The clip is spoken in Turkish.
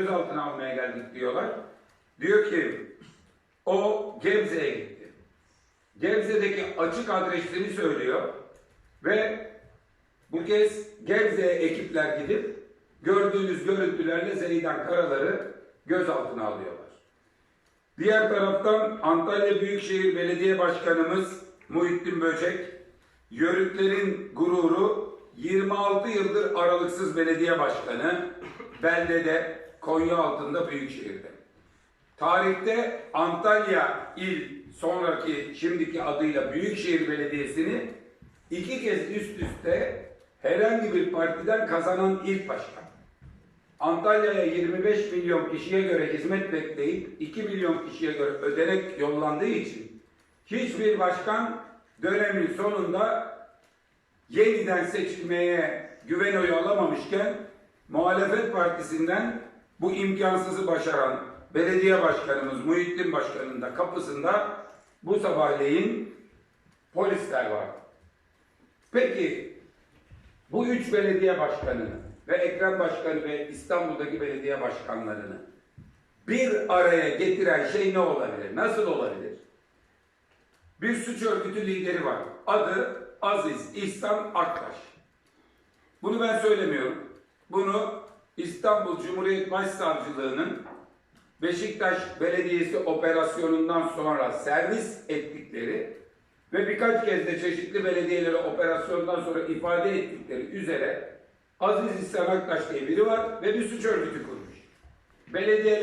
gözaltına almaya geldik diyorlar. Diyor ki o Gebze'ye gitti. Gebze'deki açık adresini söylüyor ve bu kez Gebze'ye ekipler gidip gördüğünüz görüntülerle Zeydan Karalar'ı gözaltına alıyorlar. Diğer taraftan Antalya Büyükşehir Belediye Başkanımız Muhittin Böcek, Yörüklerin gururu 26 yıldır aralıksız belediye başkanı, beldede, Konya altında Büyükşehir'de. Tarihte Antalya il sonraki şimdiki adıyla Büyükşehir Belediyesi'ni iki kez üst üste herhangi bir partiden kazanan ilk başkan. Antalya'ya 25 milyon kişiye göre hizmet bekleyip 2 milyon kişiye göre ödenek yollandığı için hiçbir başkan dönemin sonunda yeniden seçilmeye güven oyu alamamışken muhalefet partisinden bu imkansızı başaran belediye başkanımız Muhittin Başkan'ın da kapısında bu sabahleyin polisler var. Peki bu üç belediye başkanını ve Ekrem Başkanı ve İstanbul'daki belediye başkanlarını bir araya getiren şey ne olabilir? Nasıl olabilir? Bir suç örgütü lideri var. Adı Aziz İhsan Aktaş. Bunu ben söylemiyorum. Bunu İstanbul Cumhuriyet Başsavcılığı'nın Beşiktaş Belediyesi operasyonundan sonra servis ettikleri ve birkaç kez de çeşitli belediyelere operasyondan sonra ifade ettikleri üzere Aziz İhsan Aktaş diye biri var ve bir suç örgütü kurmuş. Belediyeler